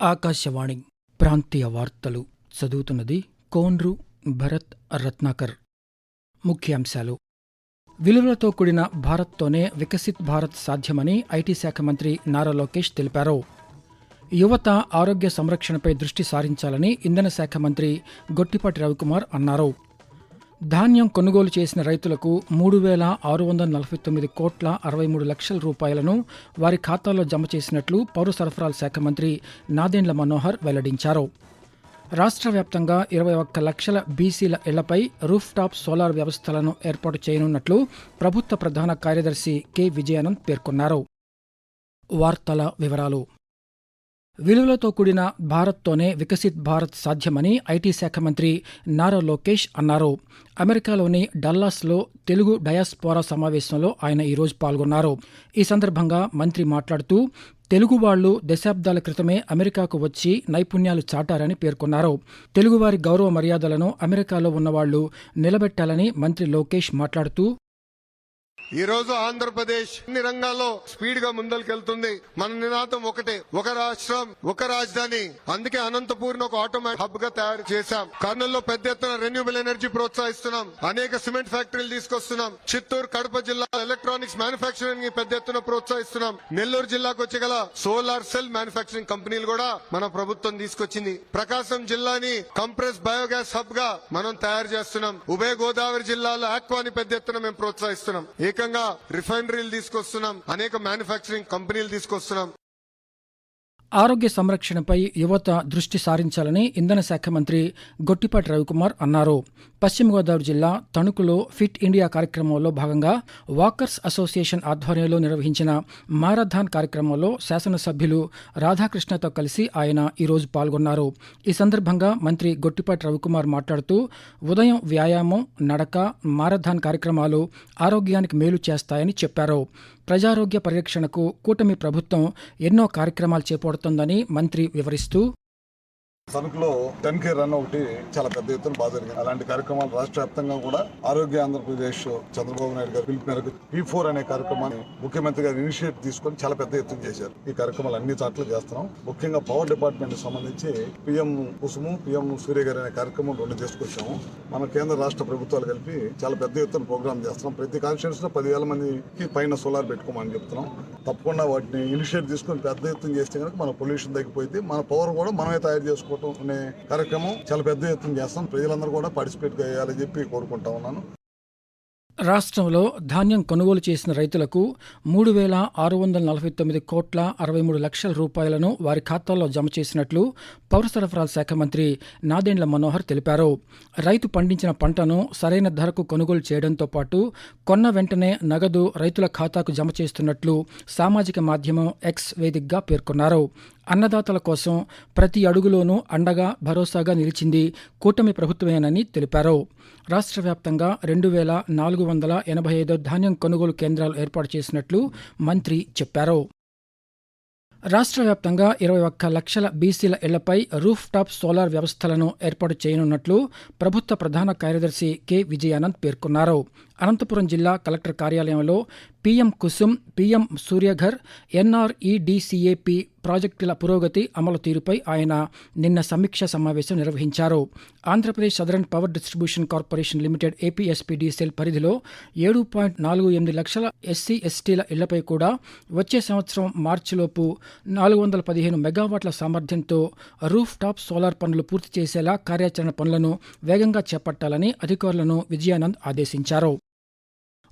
ఆకాశవాణి ప్రాంతీయ వార్తలు చదువుతున్నది కోన్రు భరత్ రత్నాకర్. ముఖ్యాంశాలు. విలువలతో కూడిన భారత్తోనే వికసిత్ భారత్ సాధ్యమని ఐటీ శాఖ మంత్రి నారా లోకేష్ తెలిపారు. యువత ఆరోగ్య సంరక్షణపై దృష్టి సారించాలని ఇంధన శాఖ మంత్రి గొట్టిపాటి రవికుమార్ అన్నారు. ధాన్యం కొనుగోలు చేసిన రైతులకు మూడు వేల ఆరు వందల నలభై తొమ్మిది కోట్ల అరవై మూడు లక్షల రూపాయలను వారి ఖాతాల్లో జమ చేసినట్లు పౌర సరఫరాల శాఖ మంత్రి నాదెండ్ల మనోహర్ వెల్లడించారు. రాష్ట్ర వ్యాప్తంగా ఇరవై ఒక్క లక్షల బీసీల ఇళ్ళపై రూఫ్ టాప్ సోలార్ వ్యవస్థలను ఏర్పాటు చేయనున్నట్లు ప్రభుత్వ ప్రధాన కార్యదర్శి కె విజయానంద్ పేర్కొన్నారు. వార్తల వివరాలు. విలువలతో కూడిన భారత్తోనే వికసిత్ భారత్ సాధ్యమని ఐటీ శాఖ మంత్రి నారా లోకేష్ అన్నారు. అమెరికాలోని డల్లాస్లో తెలుగు డయాస్పోరా సమావేశంలో ఆయన ఈరోజు పాల్గొన్నారు. ఈ సందర్భంగా మంత్రి మాట్లాడుతూ తెలుగు వాళ్ళు దశాబ్దాల క్రితమే అమెరికాకు వచ్చి నైపుణ్యాలు చాటారని పేర్కొన్నారు. తెలుగువారి గౌరవ మర్యాదలను అమెరికాలో ఉన్నవాళ్ళు నిలబెట్టాలని మంత్రి లోకేష్ మాట్లాడుతూ ఈ రోజు ఆంధ్రప్రదేశ్ అన్ని రంగాల్లో స్పీడ్గా ముందరికెళ్తుంది. మన నినాదం ఒకటే. ఒక రాష్ట్రం ఒక రాజధాని. అందుకే అనంతపూర్ ఒక ఆటోమేటిక్ హబ్గా తయారు చేశాం. కర్నూలులో పెద్ద ఎత్తున రెన్యూబుల్ ఎనర్జీ ప్రోత్సహిస్తున్నాం. అనేక సిమెంట్ ఫ్యాక్టరీలు తీసుకొస్తున్నాం. చిత్తూరు కడప జిల్లా ఎలక్ట్రానిక్స్ మ్యానుఫాక్చరింగ్ పెద్ద ఎత్తున ప్రోత్సహిస్తున్నాం. నెల్లూరు జిల్లాకు వచ్చే గల సోలార్ సెల్ మ్యానుఫాక్చరింగ్ కంపెనీలు కూడా మన ప్రభుత్వం తీసుకొచ్చింది. ప్రకాశం జిల్లాని కంప్రెస్ బయోగ్యాస్ హబ్గా మనం తయారు చేస్తున్నాం. ఉభయ గోదావరి జిల్లాలో ఆక్వాని పెద్ద ఎత్తున మేము ప్రోత్సహిస్తున్నాం. ఏకంగా రిఫైనరీలు తీసుకొస్తున్నాం అనేక మ్యానుఫ్యాక్చరింగ్ కంపెనీలు తీసుకొస్తున్నాం. ఆరోగ్య సంరక్షణపై యువత దృష్టి సారించాలని ఇంధన శాఖ మంత్రి గొట్టిపాటి రవికుమార్ అన్నారు. పశ్చిమ గోదావరి జిల్లా తణుకులో ఫిట్ ఇండియా కార్యక్రమంలో భాగంగా వాకర్స్ అసోసియేషన్ ఆధ్వర్యంలో నిర్వహించిన మారథాన్ కార్యక్రమంలో శాసనసభ్యులు రాధాకృష్ణతో కలిసి ఆయన ఈరోజు పాల్గొన్నారు. ఈ సందర్భంగా మంత్రి గొట్టిపాటి రవికుమార్ మాట్లాడుతూ ఉదయం వ్యాయామం నడక మారథాన్ కార్యక్రమాలు ఆరోగ్యానికి మేలు చేస్తాయని చెప్పారు. ప్రజారోగ్య పరిరక్షణకు కూటమి ప్రభుత్వం ఎన్నో కార్యక్రమాలు చేపడుతోందని మంత్రి వివరిస్తూ తణుకులో టెన్ కే రన్ ఒకటి చాలా పెద్ద ఎత్తున బాగా జరిగింది. అలాంటి కార్యక్రమాలు రాష్ట్ర వ్యాప్తంగా కూడా ఆరోగ్య ఆంధ్రప్రదేశ్ చంద్రబాబు నాయుడు గారు పిలుపు మేరకు పీ ఫోర్ అనే కార్యక్రమాన్ని ముఖ్యమంత్రి గారు ఇనిషియేట్ తీసుకొని చాలా పెద్ద ఎత్తున చేశారు. ఈ కార్యక్రమాలు అన్ని చోట్ల చేస్తున్నాం. ముఖ్యంగా పవర్ డిపార్ట్మెంట్ సంబంధించి పిఎం కుసుము పిఎం సూర్య గారు అనే కార్యక్రమం రెండు చేసుకొచ్చాము. మన కేంద్ర రాష్ట్ర ప్రభుత్వాలు కలిపి చాలా పెద్ద ఎత్తున ప్రోగ్రామ్ చేస్తున్నాం. ప్రతి కాన్స్టిట్యూన్స్లో పదివేల మందికి పైన సోలార్ పెట్టుకోమని చెప్తున్నాం. తప్పకుండా వాటిని ఇనిషియేట్ తీసుకొని పెద్ద ఎత్తున చేస్తే కనుక మన పొల్యూషన్ తగ్గిపోయింది. మన పవర్ కూడా మనమే తయారు చేసుకోవాలి. అనే కార్యక్రమం చాలా పెద్ద ఎత్తున చేస్తాం. ప్రజలందరూ కూడా పార్టిసిపేట్ చేయాలని చెప్పి కోరుకుంటా ఉన్నాను. రాష్ట్రంలో ధాన్యం కొనుగోలు చేసిన రైతులకు మూడు వేల ఆరు వందల నలభై తొమ్మిది కోట్ల అరవై మూడు లక్షల రూపాయలను వారి ఖాతాల్లో జమ చేసినట్లు పౌర సరఫరాల శాఖ మంత్రి నాదెండ్ల మనోహర్ తెలిపారు. రైతు పండించిన పంటను సరైన ధరకు కొనుగోలు చేయడంతో పాటు కొన్న వెంటనే నగదు రైతుల ఖాతాకు జమ చేస్తున్నట్లు సామాజిక మాధ్యమం ఎక్స్ వేదికగా పేర్కొన్నారు. అన్నదాతల కోసం ప్రతి అడుగులోనూ అండగా భరోసాగా నిలిచింది కూటమి ప్రభుత్వమేనని తెలిపారు. రాష్ట్ర వ్యాప్తంగా రెండు వేల నాలుగు వందల ఎనభై ఐదు ధాన్యం కొనుగోలు కేంద్రాలు ఏర్పాటు చేసినట్లు మంత్రి చెప్పారు. రాష్ట్ర వ్యాప్తంగా ఇరవై ఒక్క లక్షల బీసీల ఇళ్ళపై రూఫ్ టాప్ సోలార్ వ్యవస్థలను ఏర్పాటు చేయనున్నట్లు ప్రభుత్వ ప్రధాన కార్యదర్శి కె. విజయానంద్ పేర్కొన్నారు. అనంతపురం జిల్లా కలెక్టర్ కార్యాలయంలో PM Kusum PM Suryaghar NREDCAP ప్రాజెక్టుల పురోగతి అమలు తీరుపై ఆయన నిన్న సమీక్ష సమావేశం నిర్వహించారు. Andhra Pradesh southern power distribution corporation limited APSPDCL పరిధిలో ఏడు పాయింట్ నాలుగు ఎనిమిది లక్షల ఎస్సీ ఎస్టీల ఇళ్ళపై కూడా వచ్చే సంవత్సరం మార్చిలోపు నాలుగు వందల పదిహేను మెగావాట్ల సామర్థ్యంతో రూఫ్ టాప్ సోలార్ పనులు పూర్తి చేసేలా కార్యాచరణ పనులను వేగంగా చేపట్టాలని అధికారులను విజయానంద్ ఆదేశించారు.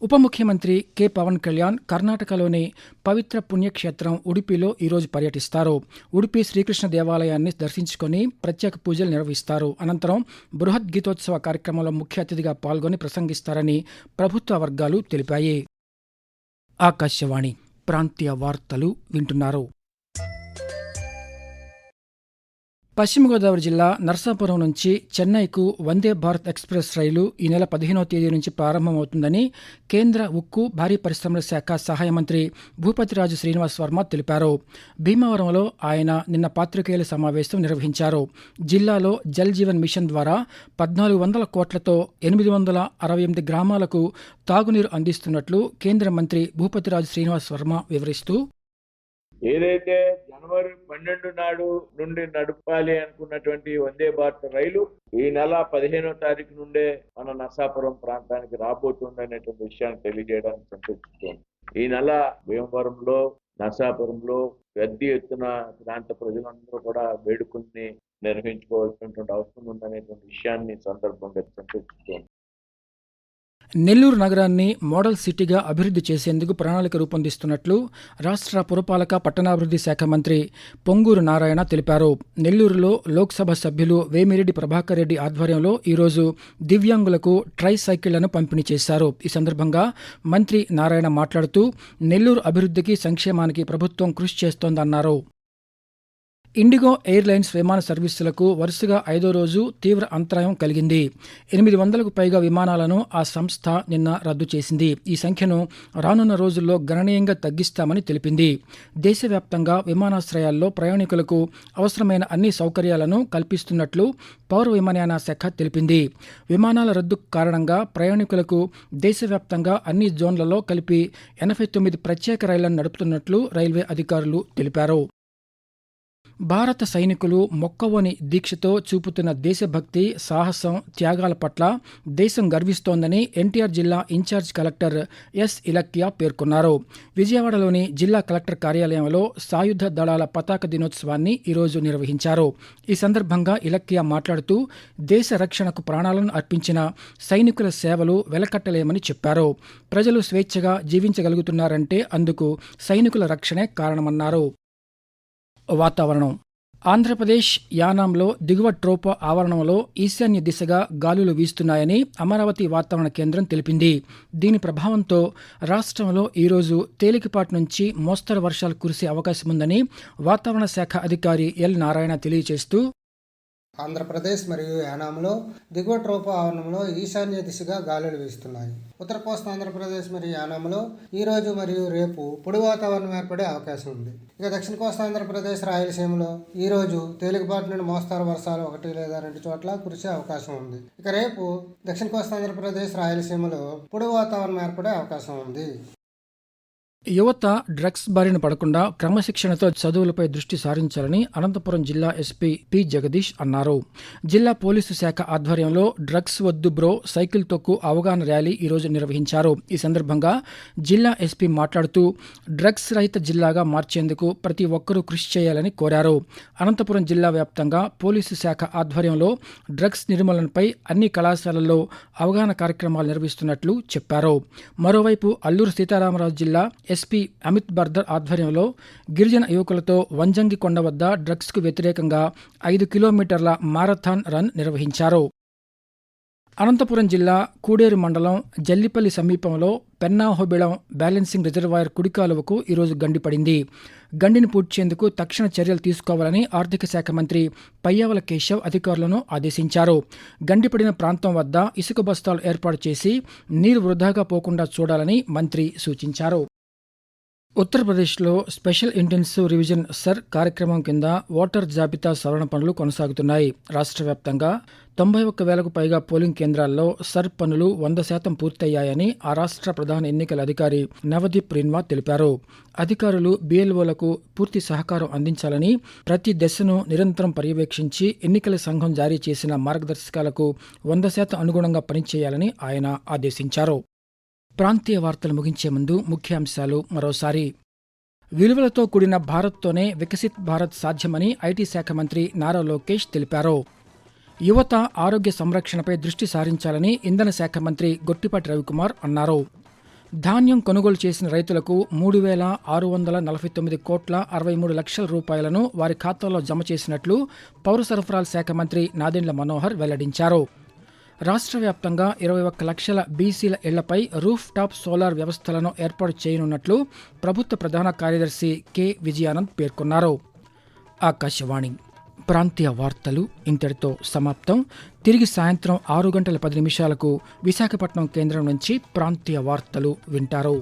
ఉప ముఖ్యమంత్రి కె. పవన్ కళ్యాణ్ కర్ణాటకలోని పవిత్ర పుణ్యక్షేత్రం ఉడిపిలో ఈరోజు పర్యటిస్తారు. ఉడిపి శ్రీకృష్ణ దేవాలయాన్ని దర్శించుకొని ప్రత్యేక పూజలు నిర్వహిస్తారు. అనంతరం బృహత్ గీతోత్సవ కార్యక్రమంలో ముఖ్య అతిథిగా పాల్గొని ప్రసంగిస్తారని ప్రభుత్వ వర్గాలు తెలిపాయి. ఆకాశవాణి ప్రాంతీయ వార్తలు వింటున్నారు. పశ్చిమ గోదావరి జిల్లా నర్సాపురం నుంచి చెన్నైకు వందే భారత్ ఎక్స్ప్రెస్ రైలు ఈ నెల పదిహేనవ తేదీ నుంచి ప్రారంభమవుతుందని కేంద్ర ఉక్కు భారీ పరిశ్రమల శాఖ సహాయ మంత్రి భూపతిరాజు శ్రీనివాస్ వర్మ తెలిపారు. భీమవరంలో ఆయన నిన్న పాత్రికేయుల సమావేశం నిర్వహించారు. జిల్లాలో జల్ జీవన్ మిషన్ ద్వారా పద్నాలుగు వందల కోట్లతో ఎనిమిది వందల అరవై ఎనిమిది గ్రామాలకు తాగునీరు అందిస్తున్నట్లు కేంద్ర మంత్రి భూపతిరాజు శ్రీనివాస్ వర్మ వివరిస్తూ ఏదైతే జనవరి పన్నెండు నాడు నుండి నడపాలి అనుకున్నటువంటి వందే భారత్ రైలు ఈ నెల పదిహేనో తారీఖు నుండే మన నర్సాపురం ప్రాంతానికి రాబోతుంది అనేటువంటి విషయాన్ని తెలియజేయడానికి సంతోషిస్తుంది ఈ నెల భీమవరంలో నర్సాపురంలో పెద్ద ఎత్తున ప్రాంత ప్రజలందరూ కూడా వేడుకల్ని నిర్వహించుకోవాల్సినటువంటి అవసరం ఉందనేటువంటి విషయాన్ని సందర్భంగా సంతోషిస్తుంది నెల్లూరు నగరాన్ని మోడల్ సిటీగా అభివృద్ధి చేసేందుకు ప్రణాళిక రూపొందిస్తున్నట్లు రాష్ట్ర పురపాలక పట్టణాభివృద్ధి శాఖ మంత్రి పొంగూరు నారాయణ తెలిపారు. నెల్లూరులో లోక్సభ సభ్యులు వేమిరెడ్డి ప్రభాకర్ రెడ్డి ఆధ్వర్యంలో ఈరోజు దివ్యాంగులకు ట్రై సైకిళ్ళను పంపిణీ చేశారు. ఈ సందర్భంగా మంత్రి నారాయణ మాట్లాడుతూ నెల్లూరు అభివృద్ధికి సంక్షేమానికి ప్రభుత్వం కృషి చేస్తోందన్నారు. ఇండిగో ఎయిర్లైన్స్ విమాన సర్వీసులకు వరుసగా ఐదో రోజు తీవ్ర అంతరాయం కలిగింది. ఎనిమిది వందలకు పైగా విమానాలను ఆ సంస్థ నిన్న రద్దు చేసింది. ఈ సంఖ్యను రానున్న రోజుల్లో గణనీయంగా తగ్గిస్తామని తెలిపింది. దేశవ్యాప్తంగా విమానాశ్రయాల్లో ప్రయాణికులకు అవసరమైన అన్ని సౌకర్యాలను కల్పిస్తున్నట్లు పౌర విమానయాన శాఖ తెలిపింది. విమానాల రద్దు కారణంగా ప్రయాణికులకు దేశవ్యాప్తంగా అన్ని జోన్లలో కలిపి ఎనభై తొమ్మిది ప్రత్యేక రైళ్ళను నడుపుతున్నట్లు రైల్వే అధికారులు తెలిపారు. భారత సైనికులు మొక్కవోని దీక్షతో చూపుతున్న దేశభక్తి సాహసం త్యాగాల పట్ల దేశం గర్విస్తోందని ఎన్టీఆర్ జిల్లా ఇన్ఛార్జ్ కలెక్టర్ ఎస్ ఇలక్కియా పేర్కొన్నారు. విజయవాడలోని జిల్లా కలెక్టర్ కార్యాలయంలో సాయుధ దళాల పతాక దినోత్సవాన్ని ఈరోజు నిర్వహించారు. ఈ సందర్భంగా ఇలక్య మాట్లాడుతూ దేశ రక్షణకు ప్రాణాలను అర్పించిన సైనికుల సేవలు వెలకట్టలేమని చెప్పారు. ప్రజలు స్వేచ్ఛగా జీవించగలుగుతున్నారంటే అందుకు సైనికుల రక్షణే కారణమన్నారు. వాతావరణం. ఆంధ్రప్రదేశ్ యానాంలో దిగువ ట్రోపా ఆవరణంలో ఈశాన్య దిశగా గాలులు వీస్తున్నాయని అమరావతి వాతావరణ కేంద్రం తెలిపింది. దీని ప్రభావంతో రాష్ట్రంలో ఈరోజు తేలికపాటి నుంచి మోస్తరు వర్షాలు కురిసే అవకాశం ఉందని వాతావరణ శాఖ అధికారి ఎల్ నారాయణ తెలియజేస్తూ ఆంధ్రప్రదేశ్ మరియు యానాంలో దిగువ ట్రోపు ఆవరణంలో ఈశాన్య దిశగా గాలులు వీస్తున్నాయి. ఉత్తర కోస్తా ఆంధ్రప్రదేశ్ మరియు యానాంలో ఈ రోజు మరియు రేపు పొడి వాతావరణం ఏర్పడే అవకాశం ఉంది. ఇక దక్షిణ కోస్తా ఆంధ్రప్రదేశ్ రాయలసీమలో ఈ రోజు తేలికపాటి నుండి మోస్తారు వర్షాలు ఒకటి లేదా రెండు చోట్ల కురిసే అవకాశం ఉంది. ఇక రేపు దక్షిణ కోస్తా ఆంధ్రప్రదేశ్ రాయలసీమలో పొడి వాతావరణం ఏర్పడే అవకాశం ఉంది. యువత డ్రగ్స్ బారిన పడకుండా క్రమశిక్షణతో చదువులపై దృష్టి సారించాలని అనంతపురం జిల్లా ఎస్పీ పి జగదీష్ అన్నారు. జిల్లా పోలీసు శాఖ ఆధ్వర్యంలో డ్రగ్స్ వద్దు బ్రో సైకిల్ తొక్కు అవగాహన ర్యాలీ ఈరోజు నిర్వహించారు. ఈ సందర్భంగా జిల్లా ఎస్పీ మాట్లాడుతూ డ్రగ్స్ రహిత జిల్లాగా మార్చేందుకు ప్రతి ఒక్కరూ కృషి చేయాలని కోరారు. అనంతపురం జిల్లా వ్యాప్తంగా పోలీసు శాఖ ఆధ్వర్యంలో డ్రగ్స్ నిర్మూలనపై అన్ని కళాశాలల్లో అవగాహన కార్యక్రమాలు నిర్వహిస్తున్నట్లు చెప్పారు. మరోవైపు అల్లూరు సీతారామరాజు జిల్లా ఎస్పీ అమిత్ బర్దర్ ఆధ్వర్యంలో గిరిజన యువకులతో వంజంగి కొండ వద్ద డ్రగ్స్కు వ్యతిరేకంగా ఐదు కిలోమీటర్ల మారథాన్ రన్ నిర్వహించారు. అనంతపురం జిల్లా కూడేరు మండలం జల్లిపల్లి సమీపంలో పెన్నాహోబిళం బ్యాలెన్సింగ్ రిజర్వాయర్ కుడి కాలువకు ఈరోజు గండిపడింది గండిని పూడ్చేందుకు తక్షణ చర్యలు తీసుకోవాలని ఆర్థిక శాఖ మంత్రి పయ్యావల కేశవ్ అధికారులను ఆదేశించారు. గండిపడిన ప్రాంతం వద్ద ఇసుక బస్తాలు ఏర్పాటు చేసి నీరు వృధాగా పోకుండా చూడాలని మంత్రి సూచించారు. ఉత్తరప్రదేశ్లో స్పెషల్ ఇంటెన్సివ్ రివిజన్ సర్ కార్యక్రమం కింద ఓటర్ జాబితా సవరణ పనులు కొనసాగుతున్నాయి. రాష్ట్ర వ్యాప్తంగా తొంభై ఒక్క వేలకు పైగా పోలింగ్ కేంద్రాల్లో సర్ పనులు వంద శాతం పూర్తయ్యాయని ఆ రాష్ట్ర ప్రధాన ఎన్నికల అధికారి నవదీప్ రిన్వా తెలిపారు. అధికారులు బీఎల్ఓలకు పూర్తి సహకారం అందించాలని ప్రతి దశను నిరంతరం పర్యవేక్షించి ఎన్నికల సంఘం జారీ చేసిన మార్గదర్శకాలకు వంద శాతం అనుగుణంగా పనిచేయాలని ఆయన ఆదేశించారు. ప్రాంతీయ వార్తలు ముగించే ముందు ముఖ్యాంశాలు మరోసారి. విలువలతో కూడిన భారత్తోనే వికసిత్ భారత్ సాధ్యమని ఐటీ శాఖ మంత్రి నారా లోకేష్ తెలిపారు. యువత ఆరోగ్య సంరక్షణపై దృష్టి సారించాలని ఇంధన శాఖ మంత్రి గొట్టిపాటి రవికుమార్ అన్నారు. ధాన్యం కొనుగోలు చేసిన రైతులకు మూడు వేల ఆరు వందల నలభై తొమ్మిది కోట్ల అరవై మూడు లక్షల రూపాయలను వారి ఖాతాలో జమ చేసినట్లు పౌర సరఫరాల శాఖ మంత్రి నాదెండ్ల మనోహర్ వెల్లడించారు. రాష్ట్ర వ్యాప్తంగా ఇరవై ఒక్క లక్షల బీసీల ఇళ్ళపై రూఫ్ టాప్ సోలార్ వ్యవస్థలను ఏర్పాటు చేయనున్నట్లు ప్రభుత్వ ప్రధాన కార్యదర్శి కె. విజయానంద్ పేర్కొన్నారు. ఆకాశవాణి ప్రాంతీయ వార్తలు ఇంతటితో సమాప్తం. తిరిగి సాయంత్రం ఆరు గంటల పది నిమిషాలకు విశాఖపట్నం కేంద్రం నుంచి ప్రాంతీయ వార్తలు వింటారు.